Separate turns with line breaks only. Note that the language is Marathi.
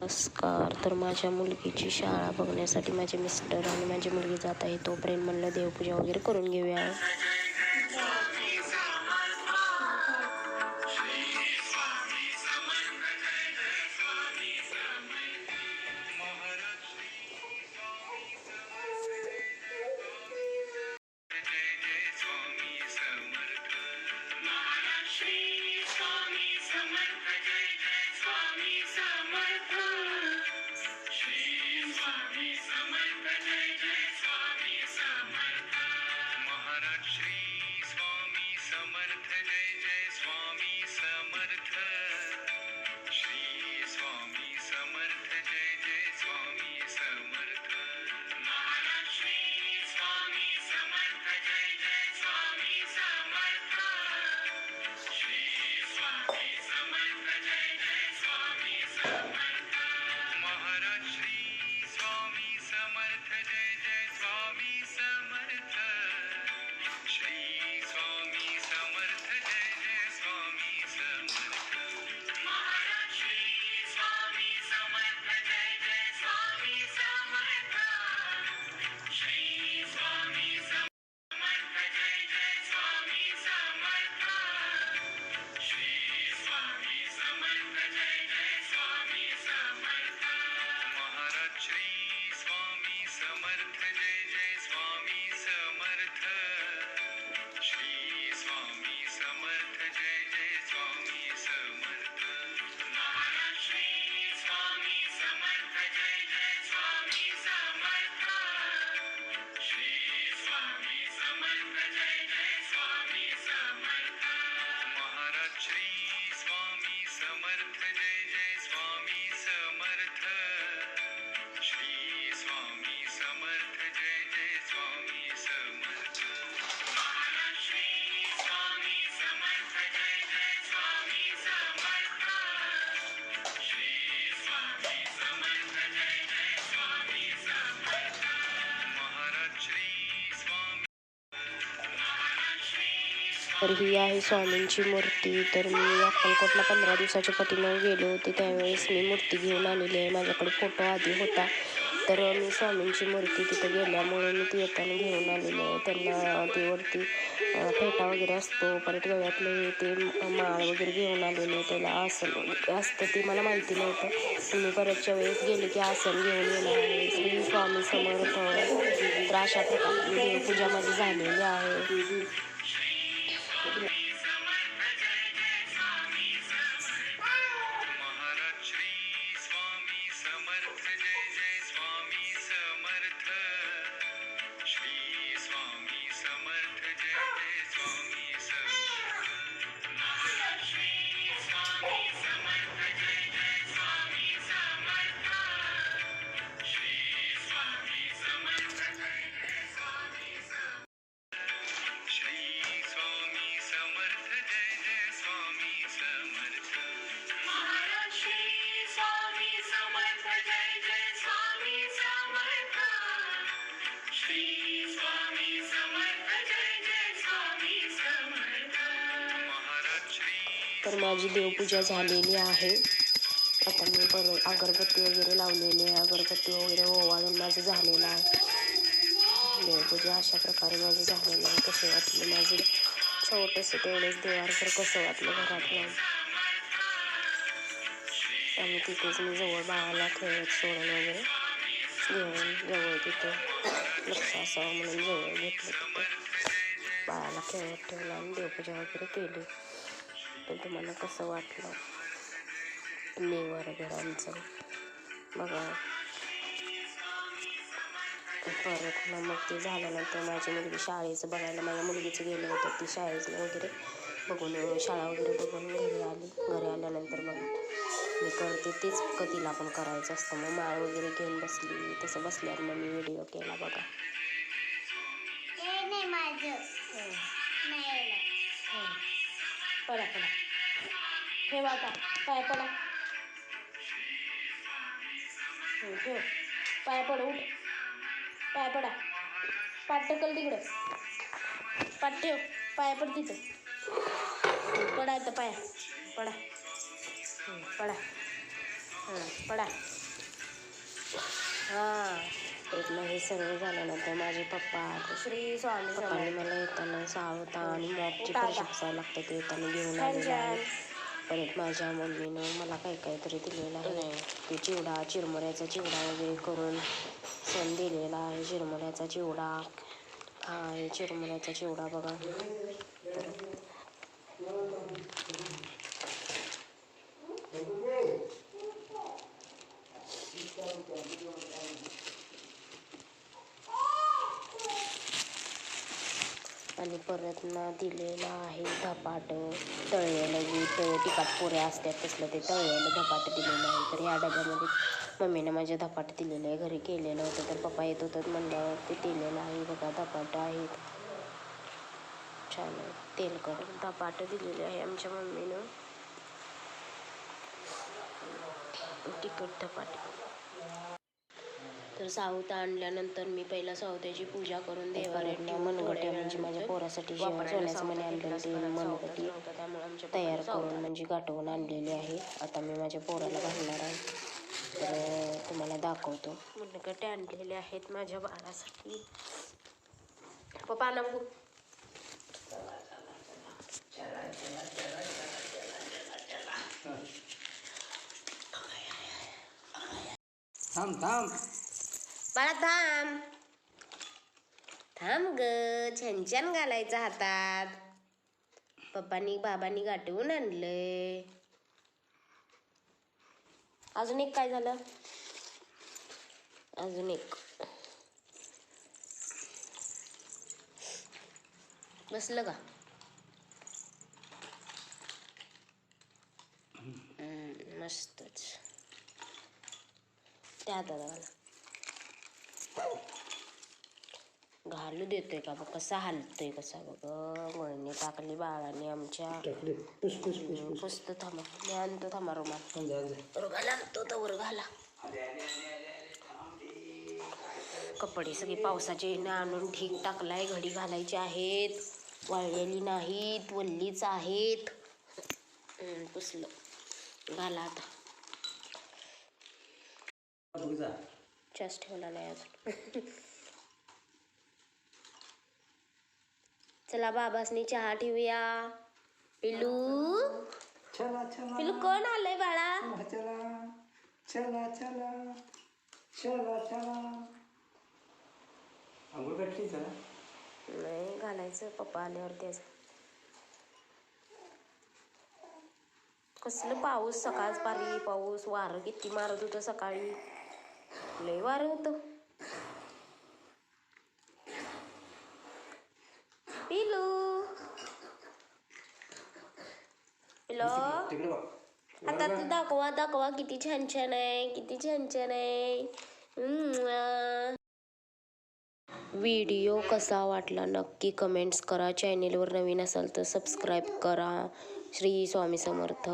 नमस्कार. तर माझ्या मुलगीची शाळा बघण्यासाठी माझे मिस्टर आणि माझी मुलगी जात आहे. तोपर्यंत म्हणलं देवपूजा वगैरे करून घेऊया. तर ही आहे स्वामींची मूर्ती. तर मी अक्कलकोटला पंधरा दिवसाच्या पतीनं गेले होते त्यावेळेस मी मूर्ती घेऊन आलेली आहे. माझ्याकडे फोटो आधी होता. तर मी स्वामींची मूर्ती तिथं गेल्यामुळे मी ती येताना घेऊन आलेली आहे. त्यांना ती वरती फेटा वगैरे असतो. परत गळ्यातले ते माळ वगैरे घेऊन आलेले त्याला आसन असतं ते मला माहिती नव्हतं. मी परतच्या वेळेस गेले की आसन घेऊन येणार आहे. श्री स्वामी समर्थ तर अशा प्रकारे देवपूजा माझी झालेली आहे. माझी देवपूजा झालेली आहे. आता मी परत अगरबत्ती वगैरे लावलेली आहे. अगरबत्ती वगैरे ओवाळून माझं झालेलं आहे. देवपूजा अशा प्रकारे माझं झालेलं आहे. कसं वाटलं माझं? छोटंसं तेवढंच देवारकर कसं वाटलं घरात आणि तिथेच मी जवळ बाळाला खेळत सोडून वगैरे घेऊन जवळ तिथं लक्ष असावं म्हणून जवळ घेतलं तिथं. बाळाला खेळत ठेवलं आणि देवपूजा वगैरे केली. तर तुम्हाला कसं वाटलं? नेवर घरांचं बघा. परत ना मग ते झाल्यानंतर माझी मुलगी शाळेचं बघायला माझ्या मुलगीचं गेलं होतं ती शाळेचं वगैरे बघून शाळा वगैरे बघून घरी आली. घरी आल्यानंतर बघा मी करते तेच कधीला पण करायचं असतं. मग माळ वगैरे घेऊन बसली तसं बसल्यावर मग मी व्हिडिओ केला बघा.
नाही.
पडा पडा. ठेवा आता. पाया पडा. हो, ठेव. पाया पडा उठ. पाया पडा. पाठ टकल तिकडं. पाठ ठेव. पाया पड तिथं. पडा आता पाया. पडा. हो, पडा.
हं, पडा. हां. एकलं हे सगळं झाल्यानंतर माझे पप्पा श्री स्वामी पप्पांनी मला येताना सावता आणि मॉपची फरशी पुसायला लागते ते येताना घेऊन आलेलं आहे परत माझ्या मम्मीनं मला काही काहीतरी दिलेलं आहे. ते चिवडा चिरमुऱ्याचा चिवडा वगैरे करून सण दिलेला आहे. चिरमुऱ्याचा चिवडा. हा आहे चिरमुऱ्याचा चिवडा बघा. आणि परत ना दिलेलं आहे. धपाट तळलेलं जे तळ तिखट असतात तसलं ते तळलेलं धपाट दिलेलं आहे. तर या डब्यामध्ये मम्मीने माझ्या धपाट दिलेलं आहे. घरी केलेलं होतं तर पप्पा येत होतं म्हणल्यावर ते दिलेलं आहे. बघा धपाट आहेत. छान आहे. तेलकट धपाट दिलेले आहे आमच्या मम्मीनं. तिखट धपाट. तर साऊत आणल्यानंतर मी पहिला सावत्याची पूजा करून देवाऱ्यांना मनगटी म्हणजे माझ्या पोरासाठी जेव्हा सोन्याचं मणी आणलेलं ते मनगटी तयार करून म्हणजे गाठवून आणलेली आहे. आता मी माझ्या पोराला घालणार आहे. तर तुम्हाला दाखवतो. मनगटे आणलेले आहेत माझ्या बाळासाठी. पप्पा ना बघू.
थांब थांब.
बाळा थांब. थांब ग छान छान घालायचं हातात. पप्पानी बाबांनी गाठवून आणलंय. अजून एक काय झालं? अजून एक. बसलं का? मस्तच. त्या दादा मला घालू देतोय का बघ कसा हलतोय कसा बघ वळणी टाकली बाळाने आमच्या.
टाकले. पुस पुस पुस पुस.
पुसतं थांबा मी आणतो थांबा रुमाल.
थांब जा जा.
वर घाला तो तर वर घाला. कपडे सगळे पावसाचे ह्यानं आणून ठीक टाकलाय घडी घालायचे आहेत वाळलेली नाहीत वल्लीच आहेत. हम्म, पुसलं. घाला आता.
जा.
चेस्ट ठेवला नाही अजून. चला बाबासनी चहा ठेवूया. पिलू
चला चला.
पिलू कोण आलंय बाळा?
चला चला. चला चला. चला आंघोळ भेटली चला
नाही घालायचं. पप्पा आल्यावर त्याच कसलं पाऊस? सकाळच पारी पाऊस. वारं किती मारत होतं सकाळी. लय वारं होतं. पिलू. आता तू दाखवा दाखवा किती छान छान आहे किती छान छान आहे. व्हिडिओ कसा वाटला नक्की कमेंट्स करा. चॅनेलवर नवीन असाल तर सबस्क्राईब करा. श्री स्वामी समर्थ.